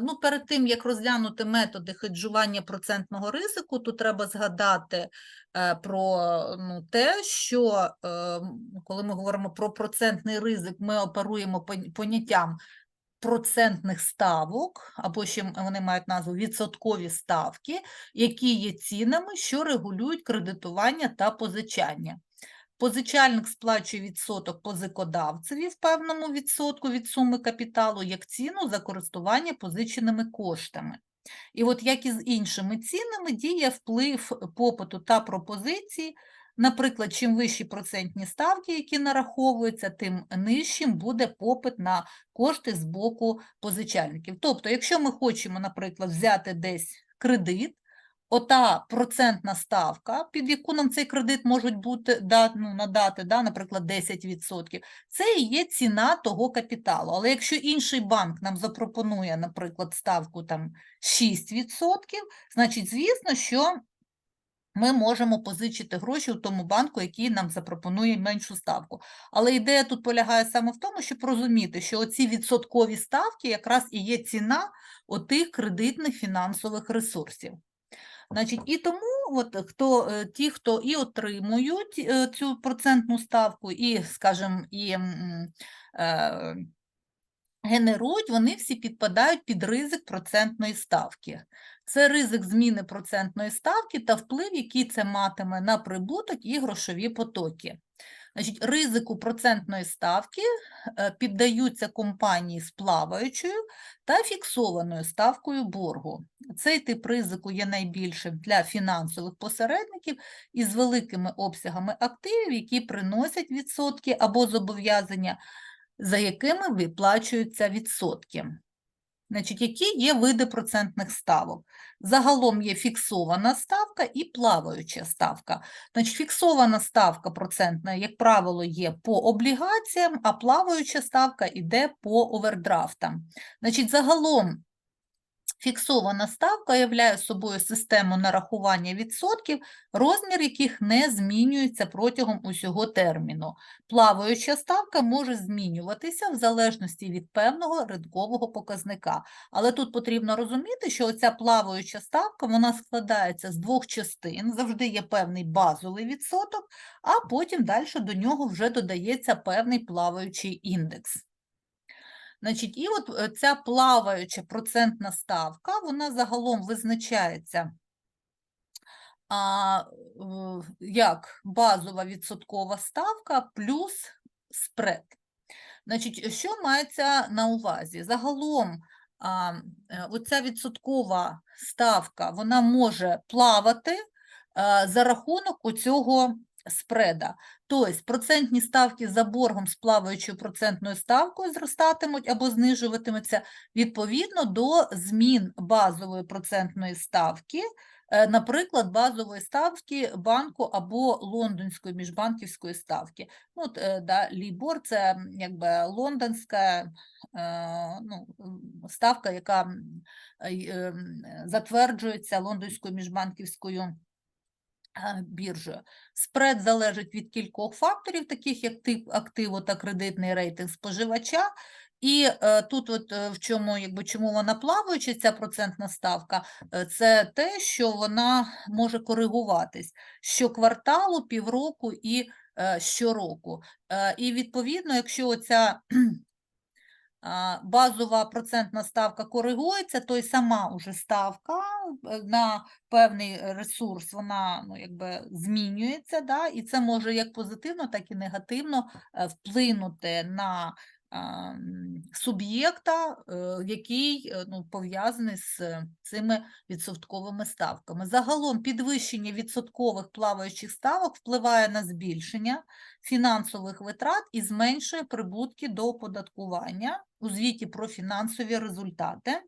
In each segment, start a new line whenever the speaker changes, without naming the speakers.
Ну, перед тим, як розглянути методи хеджування процентного ризику, то треба згадати е, про ну, те, що е, коли ми говоримо про процентний ризик, ми оперуємо поняттям процентних ставок, або ще вони мають назву відсоткові ставки, які є цінами, що регулюють кредитування та позичання. Позичальник сплачує відсоток позикодавцеві в певному відсотку від суми капіталу як ціну за користування позиченими коштами. І от як і з іншими цінами діє вплив попиту та пропозиції. Наприклад, чим вищі процентні ставки, які нараховуються, тим нижчим буде попит на кошти з боку позичальників. Тобто, якщо ми хочемо, наприклад, взяти десь кредит, ота процентна ставка, під яку нам цей кредит можуть бути да, ну, надати, да, наприклад, 10%, це і є ціна того капіталу. Але якщо інший банк нам запропонує, наприклад, ставку там 6%, значить, звісно, що ми можемо позичити гроші у тому банку, який нам запропонує меншу ставку. Але ідея тут полягає саме в тому, щоб розуміти, що оці відсоткові ставки якраз і є ціна отих кредитних фінансових ресурсів. Значить, і тому от, хто, е, ті, хто і отримують е, цю процентну ставку, і, скажімо, і е, генерують, вони всі підпадають під ризик процентної ставки. Це ризик зміни процентної ставки та вплив, який це матиме на прибуток і грошові потоки. Значить, ризику процентної ставки е, піддаються компанії з плаваючою та фіксованою ставкою боргу. Цей тип ризику є найбільшим для фінансових посередників із великими обсягами активів, які приносять відсотки або зобов'язання, за якими виплачуються відсотки. Значить, які є види процентних ставок? Загалом є фіксована ставка і плаваюча ставка. Значить, фіксована ставка процентна, як правило, є по облігаціям, а плаваюча ставка йде по овердрафтам. Значить, загалом фіксована ставка являє собою систему нарахування відсотків, розмір яких не змінюється протягом усього терміну. Плаваюча ставка може змінюватися в залежності від певного ринкового показника. Але тут потрібно розуміти, що оця плаваюча ставка вона складається з двох частин, завжди є певний базовий відсоток, а потім далі до нього вже додається певний плаваючий індекс. Значить, і от е, ця плаваюча процентна ставка, вона загалом визначається а, як базова відсоткова ставка плюс спред. Значить, що мається на увазі? Загалом а, е, оця відсоткова ставка вона може плавати а, за рахунок оцього спреда. Тобто процентні ставки за боргом з плаваючою процентною ставкою зростатимуть або знижуватимуться відповідно до змін базової процентної ставки, е, наприклад, базової ставки банку або лондонської міжбанківської ставки. Ну, от, е, да, Лібор це якби лондонська е, ну, ставка, яка е, й, е, м, затверджується лондонською міжбанківською біржею. Спред залежить від кількох факторів, таких як тип активу та кредитний рейтинг споживача. І е, тут, от е, в чому, якби чому вона плаваюча, ця процентна ставка, е, це те, що вона може коригуватись щокварталу, півроку і щороку. І відповідно, якщо оця базова процентна ставка коригується, то й сама уже ставка е, на певний ресурс вона ну, якби змінюється, да? і це може як позитивно, так і негативно е, вплинути на суб'єкта, е, який е, ну, пов'язаний з цими відсотковими ставками. Загалом підвищення відсоткових плаваючих ставок впливає на збільшення фінансових витрат і зменшує прибутки до оподаткування у звіті про фінансові результати.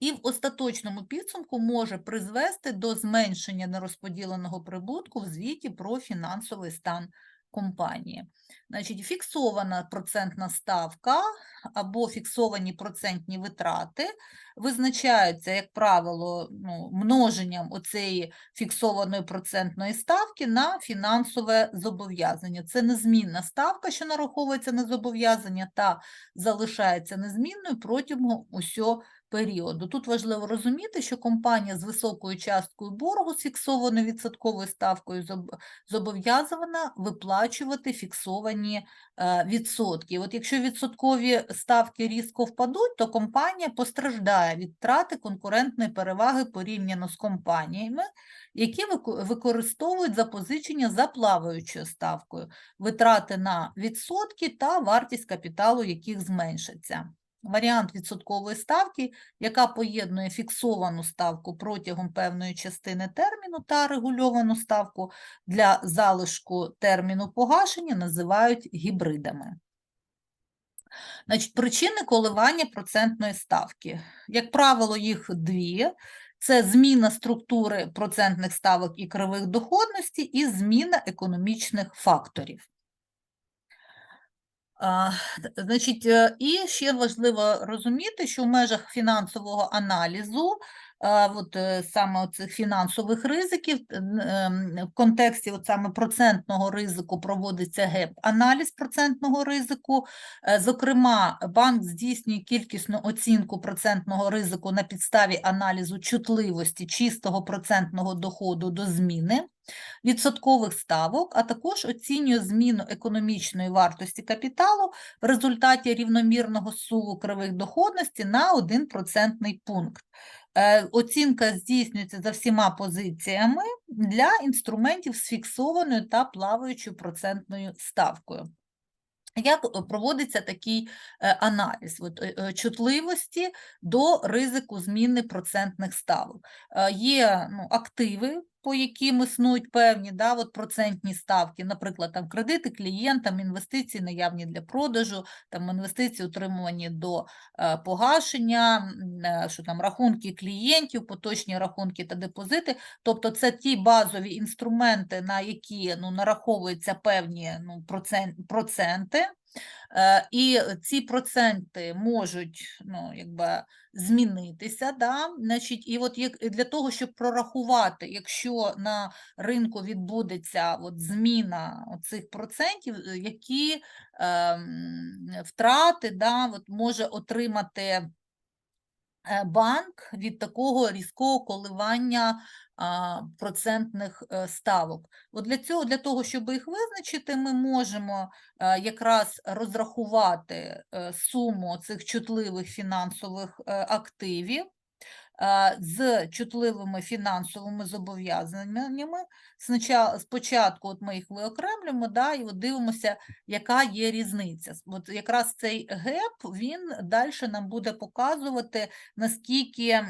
І в остаточному підсумку може призвести до зменшення нерозподіленого прибутку в звіті про фінансовий стан компанії. Значить, фіксована процентна ставка або фіксовані процентні витрати визначаються, як правило, ну, множенням оцеї фіксованої процентної ставки на фінансове зобов'язання. Це незмінна ставка, що нараховується на зобов'язання та залишається незмінною протягом усього періоду. Тут важливо розуміти, що компанія з високою часткою боргу з фіксованою відсотковою ставкою зобов'язана виплачувати фіксовані е, відсотки. От якщо відсоткові ставки різко впадуть, то компанія постраждає від втрати конкурентної переваги порівняно з компаніями, які використовують запозичення за плаваючою ставкою, витрати на відсотки та вартість капіталу, яких зменшаться. Варіант відсоткової ставки, яка поєднує фіксовану ставку протягом певної частини терміну та регульовану ставку для залишку терміну погашення, називають гібридами. Значить, причини коливання процентної ставки. Як правило, їх дві. Це зміна структури процентних ставок і кривих доходності і зміна економічних факторів. Значить, е, і ще важливо розуміти, що в межах фінансового аналізу, от е, саме цих фінансових ризиків, н- ем, в контексті от саме процентного ризику проводиться ГЕП-аналіз процентного ризику. Е, Зокрема, банк здійснює кількісну оцінку процентного ризику на підставі аналізу чутливості чистого процентного доходу до зміни відсоткових ставок, а також оцінює зміну економічної вартості капіталу в результаті рівномірного суву кривих доходності на 1 процентний пункт. Е, Оцінка здійснюється за всіма позиціями для інструментів з фіксованою та плаваючою процентною ставкою. Як е, проводиться такий е, аналіз От, чутливості до ризику зміни процентних ставок? Є ну, активи, по яким існують певні да, от процентні ставки, наприклад, там кредити клієнтам, інвестиції наявні для продажу, там інвестиції утримувані до е, погашення, е, що там рахунки клієнтів, поточні рахунки та депозити. Тобто це ті базові інструменти, на які ну, нараховуються певні ну, процент, проценти. Е, І ці проценти можуть ну, якби, змінитися. Да? Значить, і от для того, щоб прорахувати, якщо на ринку відбудеться от зміна цих процентів, е, які ем, втрати да, от може отримати е, банк від такого різкого коливання процентних е, ставок. От для цього, для того, щоб їх визначити, ми можемо е, якраз розрахувати е, суму цих чутливих фінансових активів з чутливими фінансовими зобов'язаннями. Спочатку, от ми їх виокремлюємо, да, і от дивимося, яка є різниця. От якраз цей геп, він далі нам буде показувати, наскільки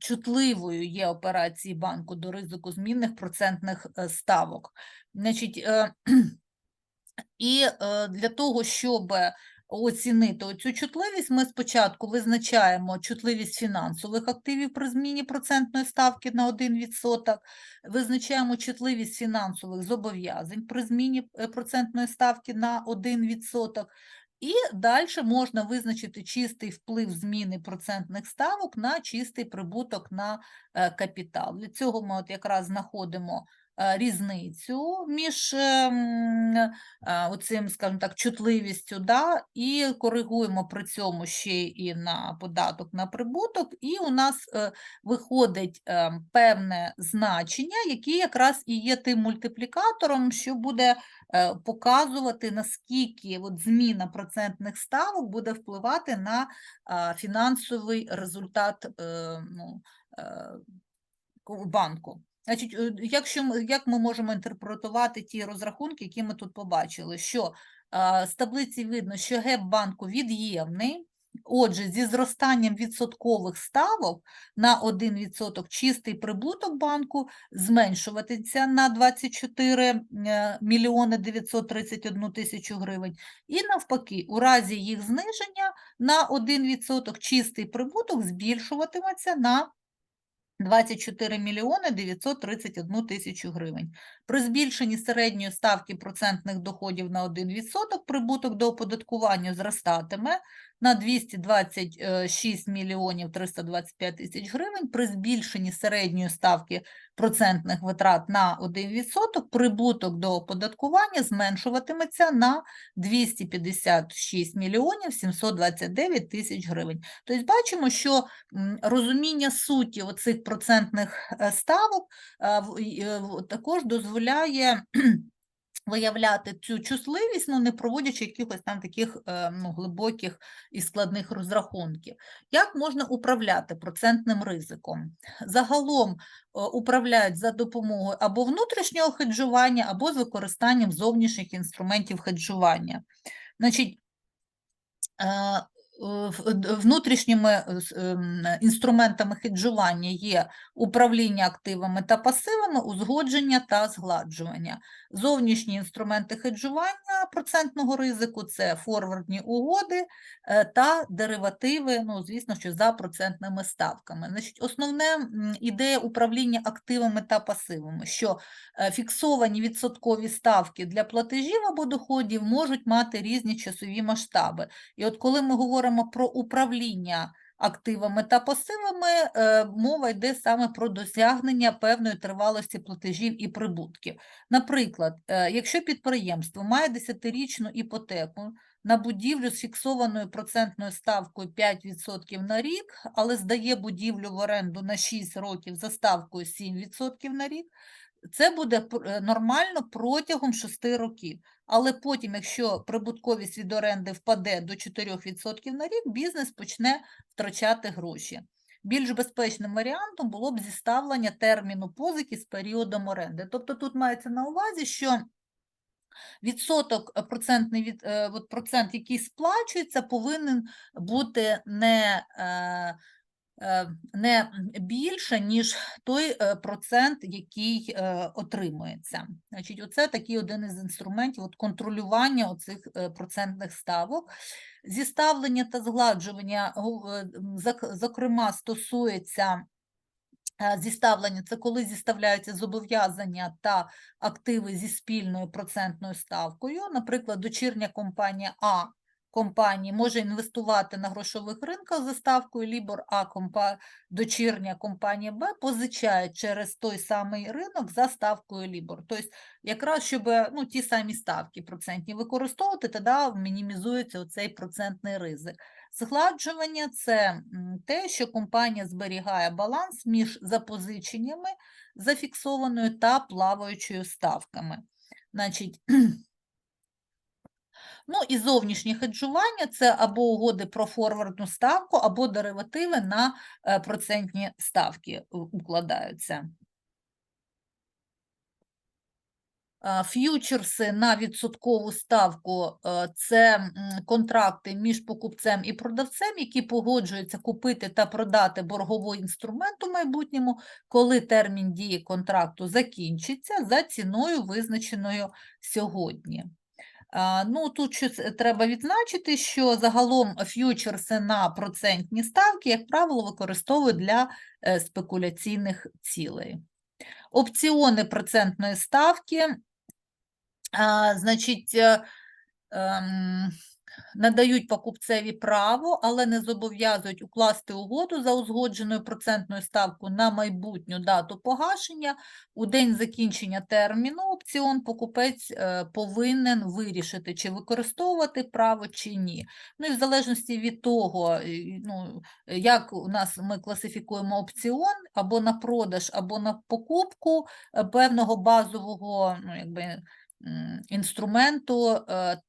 чутливою є операції банку до ризику змінних процентних е, ставок. Значить, е, і е, для того, щоб оцінити оцю чутливість, ми спочатку визначаємо чутливість фінансових активів при зміні процентної ставки на 1%, визначаємо чутливість фінансових зобов'язань при зміні процентної ставки на 1%. І далі можна визначити чистий вплив зміни процентних ставок на чистий прибуток на е, капітал. Для цього ми от якраз знаходимо різницю між ем, е, оцим, скажімо так, чутливістю, да, і коригуємо при цьому ще і на податок на прибуток, і у нас е, виходить е, певне значення, яке якраз і є тим мультиплікатором, що буде е, показувати, наскільки от зміна процентних ставок буде впливати на фінансовий результат е, ну, е, банку. Значить, е, якщо як ми можемо інтерпретувати ті розрахунки, які ми тут побачили, що а, з таблиці видно, що геп банку від'ємний, отже, зі зростанням відсоткових ставок на 1% чистий прибуток банку зменшуватися на 24 е, мільйони 931 тисячу гривень, і навпаки, у разі їх зниження на 1% чистий прибуток збільшуватиметься на 24 мільйони 931 тисячу гривень. При збільшенні середньої ставки процентних доходів на 1% прибуток до оподаткування зростатиме на 226 мільйонів 325 тисяч гривень. При збільшенні середньої ставки процентних витрат на 1% прибуток до оподаткування зменшуватиметься на 256 мільйонів 729 тисяч гривень. Тобто бачимо, що розуміння суті оцих процентних е, ставок е, е, також дозволяє виявляти цю чутливість, ну не проводячи якихось там таких е, ну, глибоких і складних розрахунків. Як можна управляти процентним ризиком? Загалом е, управляють за допомогою або внутрішнього хеджування, або з використанням зовнішніх інструментів хеджування. Значить, е, внутрішніми е, ем, інструментами хеджування є управління активами та пасивами, узгодження та згладжування. Зовнішні інструменти хеджування процентного ризику це форвардні угоди е, та деривативи, ну, звісно, що за процентними ставками. Значить, основне ідея управління активами та пасивами, що е, фіксовані відсоткові ставки для платежів або доходів можуть мати різні часові масштаби. І от коли ми говоримо про управління активами та пасивами, е, мова йде саме про досягнення певної тривалості платежів і прибутків. Наприклад, е, якщо підприємство має 10-річну іпотеку на будівлю з фіксованою процентною ставкою 5% на рік, але здає будівлю в оренду на 6 років за ставкою 7% на рік, це буде е, нормально протягом 6 років. Але потім, якщо прибутковість від оренди впаде до 4% на рік, бізнес почне втрачати гроші. Більш безпечним варіантом було б зіставлення терміну позики з періодом оренди. Тобто тут мається на увазі, що відсоток процентний від е, от процент, який сплачується, повинен бути не, е, не більше, ніж той е, процент, який е, отримується. Значить, оце такий один із інструментів от контролювання оцих е, процентних ставок. Зіставлення та згладжування, е, зокрема, стосується е, зіставлення, це коли зіставляються зобов'язання та активи зі спільною процентною ставкою. Наприклад, дочірня компанія А компанії може інвестувати на грошових ринках за ставкою Libor, а компа... дочірня компанія Б позичає через той самий ринок за ставкою Libor. Тобто, якраз щоб ну, ті самі ставки процентні використовувати, тоді мінімізується оцей процентний ризик. Згладжування це те, що компанія зберігає баланс між запозиченнями, зафіксованою та плаваючою ставками. Значить, ну і зовнішнє хеджування це або угоди про форвардну ставку, або деривативи на е, процентні ставки е, укладаються. Е, Ф'ючерси на відсоткову ставку це контракти між покупцем і продавцем, які погоджуються купити та продати борговий інструмент у майбутньому, коли термін дії контракту закінчиться за ціною, визначеною сьогодні. Ну, тут щось е, треба відзначити, що загалом ф'ючерси на процентні ставки, як правило, використовують для е, спекуляційних цілей. Опціони процентної ставки, значить, е, ем, надають покупцеві право, але не зобов'язують укласти угоду за узгодженою процентною ставкою на майбутню дату погашення. У день закінчення терміну опціон покупець е, повинен вирішити, чи використовувати право чи ні. Ну і в залежності від того, ну, як у нас ми класифікуємо опціон або на продаж, або на покупку е, певного базового, ну, якби, інструменту, е,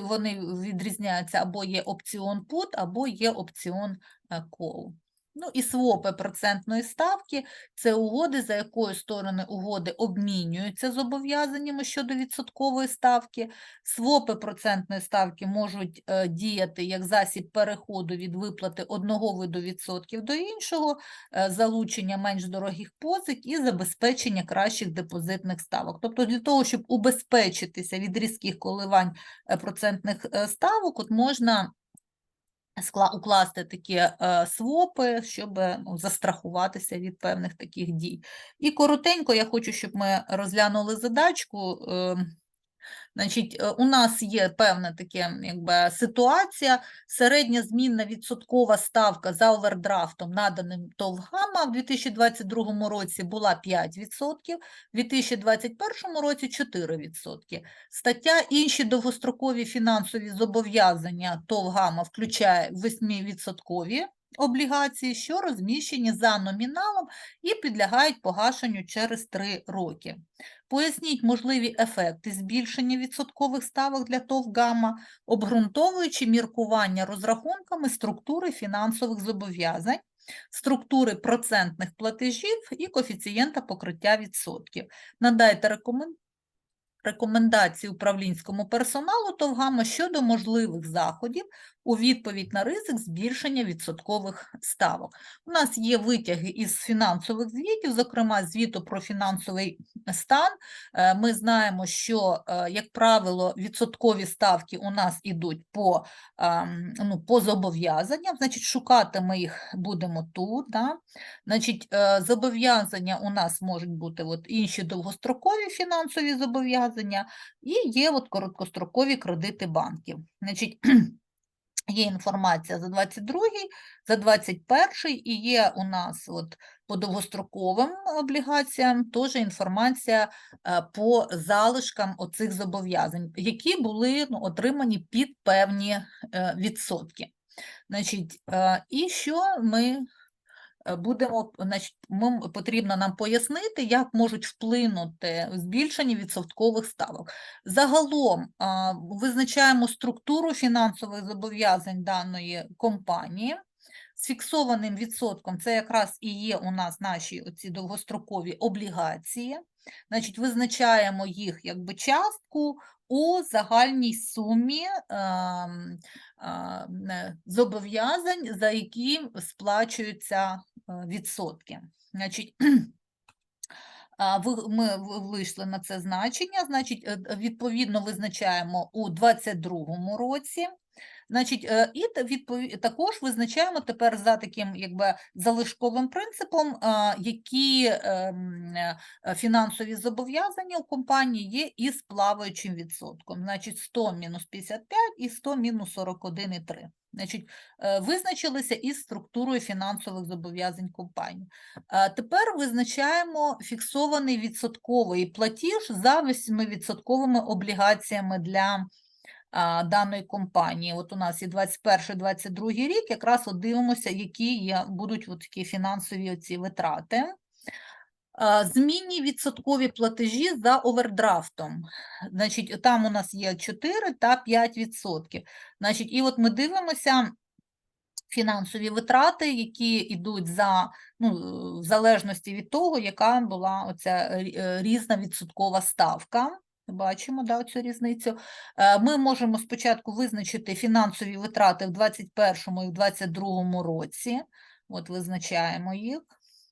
вони відрізняються або є опціон put, або є опціон е, call. Ну і свопи процентної ставки – це угоди, за якою сторони угоди обмінюються зобов'язаннями щодо відсоткової ставки. Свопи процентної ставки можуть е, діяти як засіб переходу від виплати одного виду відсотків до іншого, е, залучення менш дорогих позик і забезпечення кращих депозитних ставок. Тобто для того, щоб убезпечитися від різких коливань е, процентних ставок, от можна укласти такі е, свопи, щоб ну, застрахуватися від певних таких дій. І коротенько я хочу, щоб ми розглянули задачку. Значить, е, у нас є певна таке, якби, ситуація. Середня змінна відсоткова ставка за овердрафтом, наданим ТОВ «Гамма» в 2022 році була 5%, в 2021 році 4%. Стаття «Інші довгострокові фінансові зобов'язання ТОВ «Гамма» включає 8% облігації, що розміщені за номіналом і підлягають погашенню через 3 роки. Поясніть можливі ефекти збільшення відсоткових ставок для ТОВ «Гамма», обґрунтовуючи міркування розрахунками структури фінансових зобов'язань, структури процентних платежів і коефіцієнта покриття відсотків. Надайте рекомен- рекомендації управлінському персоналу ТОВ «Гамма» щодо можливих заходів у відповідь на ризик збільшення відсоткових ставок. У нас є витяги із фінансових звітів, зокрема звіту про фінансовий стан. Е, Ми знаємо, що, е, як правило, відсоткові ставки у нас ідуть по, ем, ну, по зобов'язанням, значить, шукати ми їх будемо тут. Да? Значить, е, зобов'язання у нас можуть бути от інші довгострокові фінансові зобов'язання і є от короткострокові кредити банків. Значить, Є інформація за 22, за 21 і є у нас от по довгостроковим облігаціям теж інформація е, по залишкам оцих зобов'язань, які були ну, отримані під певні е, відсотки. Значить, е, і що ми будемо, значить, ми, потрібно нам пояснити, як можуть вплинути збільшення відсоткових ставок. Загалом визначаємо структуру фінансових зобов'язань даної компанії. З фіксованим відсотком це якраз і є у нас наші оці довгострокові облігації. Значить, визначаємо їх якби частку у загальній сумі а, не, зобов'язань, за які сплачуються е, відсотки. Значить, ми вийшли на це значення, значить, е, відповідно визначаємо у 22 році. Значить, е, і відпові- також визначаємо тепер за таким якби залишковим принципом, які ем, е, е, фінансові зобов'язання у компанії є із плаваючим відсотком. Значить, 100 мінус 55 і 100 мінус 41,3. Значить, е, визначилися із структурою фінансових зобов'язань компанії. Тепер визначаємо фіксований відсотковий платіж за 8% облігаціями для даної компанії. От у нас і 21-22 рік, якраз от дивимося, які є, будуть такі фінансові оці витрати. Змінні відсоткові платежі за овердрафтом. Значить, там у нас є 4 та 5 відсотків. Значить, і от ми дивимося фінансові витрати, які йдуть за, ну, в залежності від того, яка була оця е, різна відсоткова ставка. Бачимо да, цю різницю. Е, Ми можемо спочатку визначити фінансові витрати в 2021 і в 2022 році. От визначаємо їх.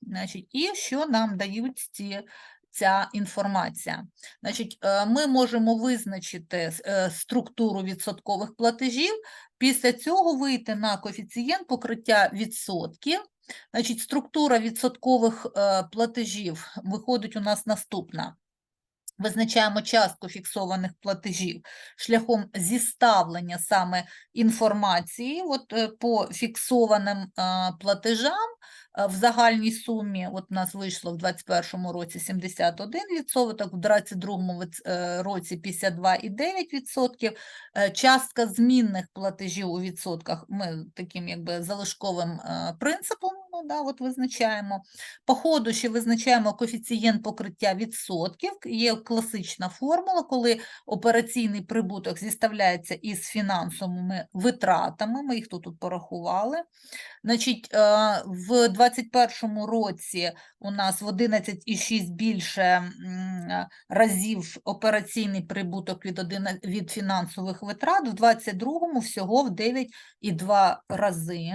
Значить, і що нам дають ці, ця інформація? Значить, е, ми можемо визначити е, структуру відсоткових платежів, після цього вийти на коефіцієнт покриття відсотків. Значить, структура відсоткових платежів виходить у нас наступна. Визначаємо частку фіксованих платежів шляхом зіставлення саме інформації от, е, по фіксованим е, платежам е, в загальній сумі. От у нас вийшло в 2021 році 71%, в 2022 е, році 52,9%. Е, Частка змінних платежів у відсотках ми таким якби залишковим принципом ну, да, от визначаємо. По ходу ще визначаємо коефіцієнт покриття відсотків. Є класична формула, коли операційний прибуток зіставляється із фінансовими витратами. Ми їх тут, тут порахували. Значить, е, в 2021 році у нас в 11,6 більше разів операційний прибуток від, від фінансових витрат, в 2022 всього в 9,2 рази.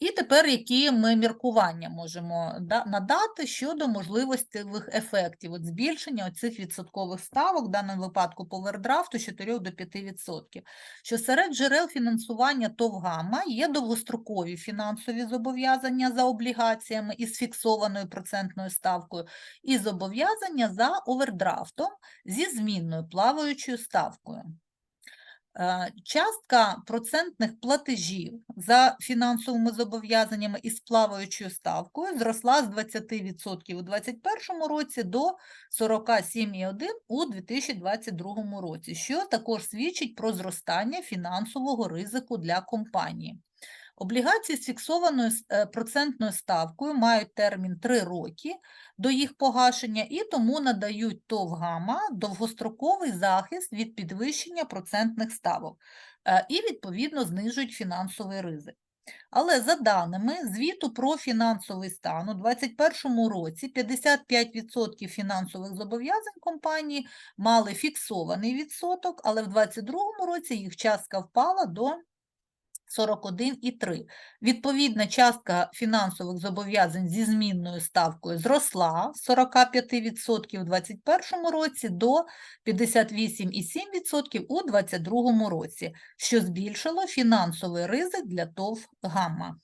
І тепер які ми міркування можемо надати щодо можливостей ефектів от збільшення оцих відсоткових ставок, в даному випадку по овердрафту з 4 до 5%. Що серед джерел фінансування ТОВ «Гамма» є довгострокові фінансові зобов'язання за облігаціями із фіксованою процентною ставкою і зобов'язання за овердрафтом зі змінною плаваючою ставкою. Е, Частка процентних платежів за фінансовими зобов'язаннями із плаваючою ставкою зросла з 20% у 2021 році до 47,1% у 2022 році, що також свідчить про зростання фінансового ризику для компанії. Облігації з фіксованою е, процентною ставкою мають термін 3 роки до їх погашення і тому надають ТОВ «Гамма» довгостроковий захист від підвищення процентних ставок е, і, відповідно, знижують фінансовий ризик. Але за даними звіту про фінансовий стан у 2021 році 55% фінансових зобов'язань компанії мали фіксований відсоток, але в 2022 році їх частка впала до 41,3. Відповідна частка фінансових зобов'язань зі змінною ставкою зросла з 45% у 2021 році до 58,7% у 2022 році, що збільшило фінансовий ризик для ТОВ «Гамма».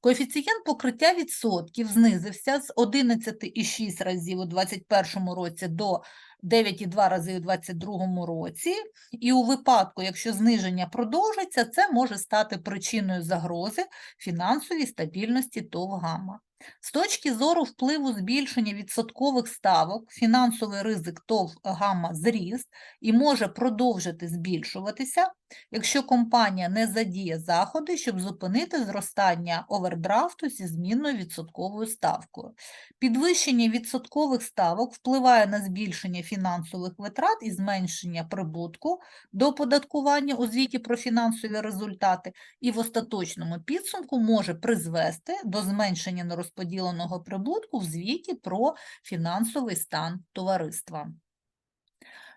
Коефіцієнт покриття відсотків знизився з 11,6 разів у 2021 році до 9,2 рази у 2022 році, і у випадку, якщо зниження продовжиться, це може стати причиною загрози фінансовій стабільності ТОВ «Гамма». З точки зору впливу збільшення відсоткових ставок, фінансовий ризик ТОВ «Гамма» зріс і може продовжити збільшуватися, якщо компанія не задіє заходи, щоб зупинити зростання овердрафту зі змінною відсотковою ставкою. Підвищення відсоткових ставок впливає на збільшення фінансових витрат і зменшення прибутку до оподаткування у звіті про фінансові результати, і в остаточному підсумку може призвести до зменшення нерозподіленого прибутку в звіті про фінансовий стан товариства.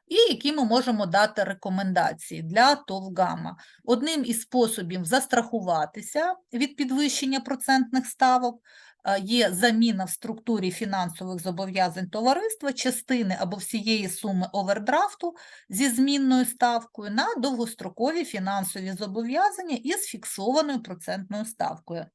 І які ми можемо дати рекомендації для ТОВ «Гамма». Одним із способів застрахуватися від підвищення процентних ставок е, є заміна в структурі фінансових зобов'язань товариства частини або всієї суми овердрафту зі змінною ставкою на довгострокові фінансові зобов'язання із фіксованою процентною ставкою.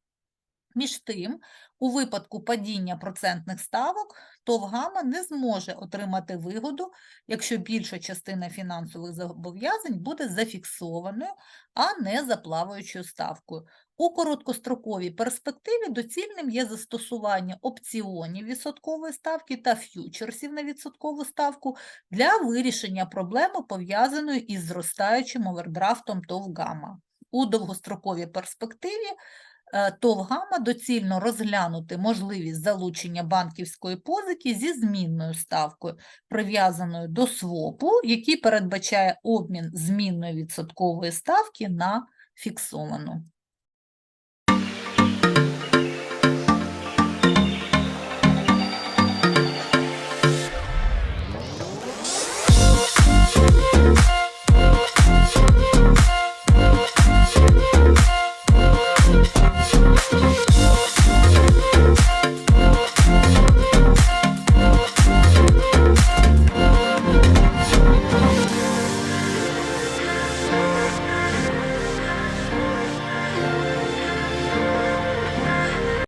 Між тим, у випадку падіння процентних ставок, ТОВ «Гамма» не зможе отримати вигоду, якщо більша частина фінансових зобов'язань буде зафіксованою, а не за плаваючою ставкою. У короткостроковій перспективі доцільним є застосування опціонів відсоткової ставки та ф'ючерсів на відсоткову ставку для вирішення проблеми, пов'язаної із зростаючим овердрафтом ТОВ «Гамма». У довгостроковій перспективі ТОВ «Гамма» доцільно розглянути можливість залучення банківської позики зі змінною ставкою, прив'язаною до СВОПу, який передбачає обмін змінної відсоткової ставки на фіксовану.